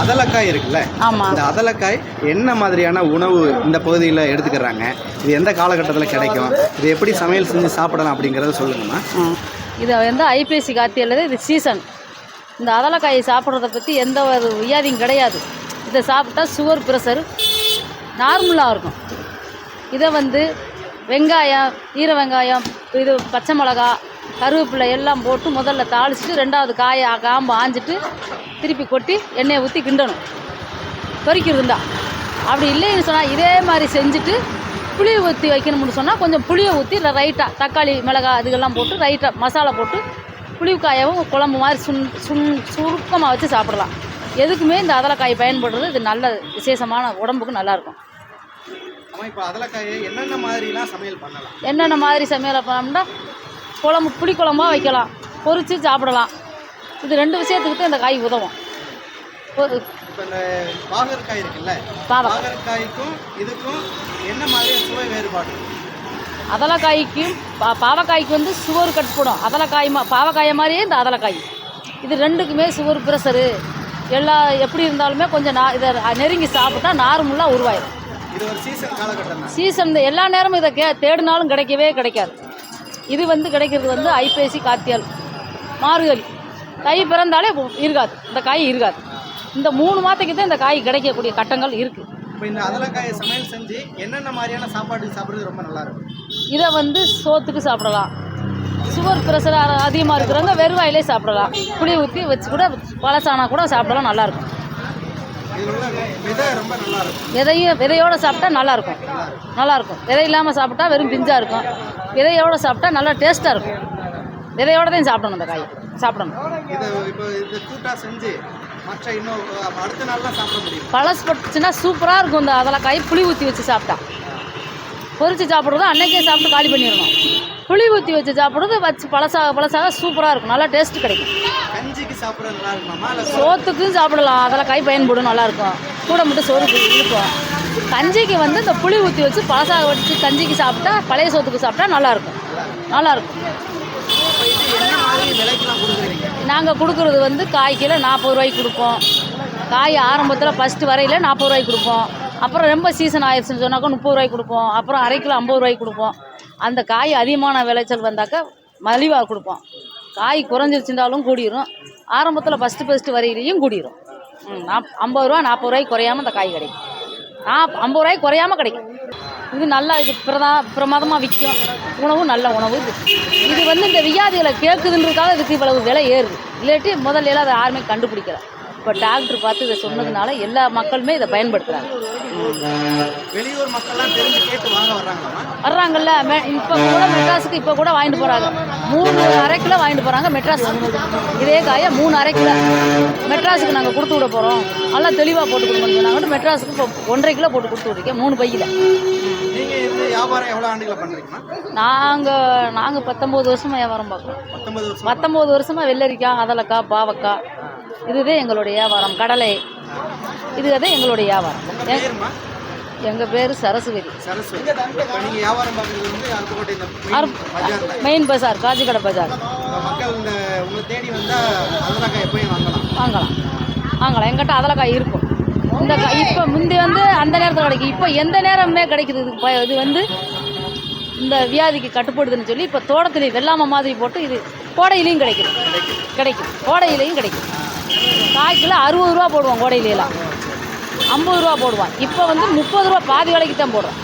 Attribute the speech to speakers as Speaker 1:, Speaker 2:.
Speaker 1: அதலக்காய் இருக்குல்ல? இந்த அதலக்காய் என்ன மாதிரியான உணவு இந்த பகுதியில் எடுத்துக்கிறாங்க? இது எந்த காலகட்டத்தில் கிடைக்கும்? இது எப்படி சமையல் செஞ்சு சாப்பிடலாம் அப்படிங்கிறத சொல்லுங்கம்மா.
Speaker 2: இது வந்து ஐபிஎஸ்சி காத்தி அல்லது இது சீசன் இந்த அதலக்காயை சாப்பிட்றத பற்றி எந்த ஒரு வியாதியும் கிடையாது. இதை சாப்பிட்டா சுகர் ப்ரெஷர் நார்மலாக இருக்கும். இதை வந்து வெங்காயம் ஈர வெங்காயம் இது பச்சை மிளகா கருவேப்பிலை எல்லாம் போட்டு முதல்ல தாளிச்சிட்டு ரெண்டாவது காயை காம்பு ஆஞ்சிட்டு திருப்பி கொட்டி எண்ணெயை ஊற்றி கிண்டணும். பொரிக்கிறது இருந்தால் அப்படி இல்லைன்னு சொன்னால் இதே மாதிரி செஞ்சுட்டு புளியை ஊற்றி வைக்கணும்னு சொன்னால் கொஞ்சம் புளியை ஊற்றி ரைட்டாக தக்காளி மிளகா அதுக்கெல்லாம் போட்டு ரைட்டாக மசாலா போட்டு புளிக்காயவும் குழம்பு மாதிரி சுண் சுண் சுருக்கமாக வச்சு சாப்பிடலாம். எதுக்குமே இந்த அதலக்காய் பயன்படுறது இது நல்ல விசேஷமான உடம்புக்கு நல்லாயிருக்கும்.
Speaker 1: என்னென்ன மாதிரிலாம் சமையல் பண்ணலாம்?
Speaker 2: என்னென்ன மாதிரி சமையலை பண்ணோம்னா குழம்பு புளி குழம்பா வைக்கலாம் பொரித்து சாப்பிடலாம். இது ரெண்டு விஷயத்துக்கு இந்த காய் உதவும்.
Speaker 1: பாகற்காய் இருக்குல்ல பாகற்காய்க்கும் இதுக்கும் என்ன மாதிரியான சுவை வேறுபாடு?
Speaker 2: அதலக்காய்க்கும் பா பாவக்காய்க்கு வந்து சுவர் கட்டுப்படும் அதலக்காய் மா பாவக்காயை மாதிரியே இந்த அதலக்காய். இது ரெண்டுக்குமே சுவர் ப்ரெஷரு. எல்லா எப்படி இருந்தாலுமே கொஞ்சம் நா இதை நெருங்கி சாப்பிட்டா நார்மலாக உருவாயிடும்
Speaker 1: சீசன்
Speaker 2: எல்லா நேரமும் இதை கே தேடினாலும் கிடைக்கவே கிடைக்காது. இது வந்து கிடைக்கிறது வந்து ஐப்பேசி காத்தியால் மார்கழி. தை பிறந்தாலே இருக்காது. இந்த காய் இருக்காது. இந்த மூணு மாதத்துக்கு தான் இந்த காய் கிடைக்கக்கூடிய கட்டங்கள் இருக்குது
Speaker 1: இப்போ இந்த அதலக்காயை சமையல் செஞ்சு என்னென்ன மாதிரியான சாப்பாடு சாப்பிட்றது ரொம்ப நல்லா இருக்கும்?
Speaker 2: இதை வந்து சோத்துக்கு சாப்பிடலாம். சுகர் ப்ரெஷர் அதிகமாக இருக்கிறவங்க வெறும் வாயிலே சாப்பிடலாம். புளி ஊற்றி வச்சு கூட பழசானா கூட சாப்பிடலாம் நல்லாயிருக்கும் விதையும் விதையோடு சாப்பிட்டா நல்லாயிருக்கும் நல்லாயிருக்கும் விதை இல்லாமல் சாப்பிட்டா வெறும் பிஞ்சாக இருக்கும். விதையோடு சாப்பிட்டா நல்லா டேஸ்ட்டாக இருக்கும். விதையோடு தான் சாப்பிடணும் இந்த காய். சாப்பிடணும். பழசு பட்டுச்சுன்னா சூப்பராக இருக்கும் இந்த அதெல்லாம் காய் புளி ஊற்றி வச்சு சாப்பிட்டா. பொரிச்சு சாப்பிட்றதும் அன்னைக்கே சாப்பிட்டு காலி பண்ணிடணும். புளி ஊற்றி வச்சு சாப்பிட்றது வச்சு பழசாக பழசாக சூப்பராக இருக்கும். நல்லா டேஸ்ட் கிடைக்கும்.
Speaker 1: கஞ்சிக்கு சாப்பிட நல்லா
Speaker 2: சோத்துக்கும் சாப்பிடலாம். அதெல்லாம் காய் பயன்படும் நல்லாயிருக்கும் கூட மட்டும் சோறு இருக்கும் கஞ்சிக்கு வந்து இந்த புளி ஊற்றி வச்சு பழசாக வச்சு கஞ்சிக்கு சாப்பிட்டா பழைய சோத்துக்கு சாப்பிட்டா நல்லாயிருக்கும் நல்லாயிருக்கும் நாங்கள் கொடுக்குறது வந்து காய் கிலோ நாற்பது ரூபாய்க்கு கொடுப்போம். காய் ஆரம்பத்தில் ஃபஸ்ட்டு வரையில் நாற்பது ரூபாய்க்கு கொடுப்போம். அப்புறம் ரொம்ப சீசன் ஆயிடுச்சுன்னு சொன்னாக்கா முப்பது ரூபாய்க்கு கொடுப்போம். அப்புறம் அரை கிலோ ஐம்பது ரூபாய்க்கு கொடுப்போம். அந்த காய் அதிகமான விளைச்சல் வந்தாக்கா மலிவாக கொடுப்போம். காய் குறைஞ்சிருச்சுட்டாலும் கூடிரும். ஆரம்பத்தில் ஃபஸ்ட்டு ஃபஸ்ட்டு வரையிலையும் கூடிரும். நாப் ஐம்பது ரூபா நாற்பது ரூபாய்க்கு குறையாம அந்த காய் கிடைக்கும். நாப் ஐம்பது ரூபாய்க்கு குறையாம கிடைக்கும். இது நல்லா இது பிரதா பிரமாதமாக விற்கும். உணவும் நல்ல உணவு இது. இது வந்து இந்த வியாதிகளை கேட்குதுன்றதுக்காக இதுக்கு இவ்வளவு விலை ஏறுது. இல்லாட்டி முதல்ல அதை யாருமே கண்டுபிடிக்கல. இப்போ டாக்டர் பார்த்து இதை சொன்னதுனால எல்லா மக்களுமே இதை பயன்படுத்துகிறாங்க
Speaker 1: வெளியூர் மக்கள்லாம் தெரிஞ்சு கேட்டு வாங்க வர்றாங்களாமா
Speaker 2: வர்றாங்கல்ல இப்போ கூட மெட்ராஸுக்கு இப்போ கூட வாங்கிட்டு போகிறாங்க மூணு அரை கிலோ வாங்கிட்டு போகிறாங்க மெட்ராஸ். இதே காயை மூணு அரை கிலோ. மெட்ராஸுக்கு நாங்கள் கொடுத்து விட போகிறோம் நல்லா தெளிவாக போட்டு கொடுங்கன்னு சொன்னாங்க மெட்ராஸுக்கு இப்போ ஒன்றரை கிலோ போட்டு கொடுத்து விட்ருக்கேன் மூணு பையில்.
Speaker 1: நீங்கள் இது வியாபாரம் எவ்வளோ ஆண்டுகளை பண்ணுறீங்கம்மா
Speaker 2: நாங்கள் நாங்கள் பத்தொம்போது வருஷமாக வியாபாரம் பார்க்குறோம். பத்தொம்போது வருஷமாக வெள்ளரிக்காய் அதலக்காய் பாவக்காய் இதுதான் எங்களுடைய வியாபாரம் கடலை. இதுதான் எங்களுடைய வியாபாரம்.
Speaker 1: பேருமா?
Speaker 2: எங்கள் பேர் சரஸ்வதி. மெயின் பஜார் காஜிக்கடை பஜார்.
Speaker 1: வாங்கலாம்.
Speaker 2: வாங்கலாம். எங்கிட்ட அதலக்காய் இருக்கும். இந்த இப்போ முந்தி வந்து அந்த நேரத்தில் கிடைக்கும் இப்போ எந்த நேரமே கிடைக்குது. இது இது வந்து இந்த வியாதிக்கு கட்டுப்படுதுன்னு சொல்லி இப்போ தோட்டத்துலேயும் வெள்ளாமை மாதிரி போட்டு இது கோடையிலையும் கிடைக்குது. கிடைக்கும் கோடையிலையும் கிடைக்கும் காய் கிலோ அறுபது ரூபா போடுவோம் கோடையிலாம் ஐம்பது ரூபா போடுவான். இப்போ வந்து முப்பது ரூபா பாதி விலைக்கு தான் போடுறோம்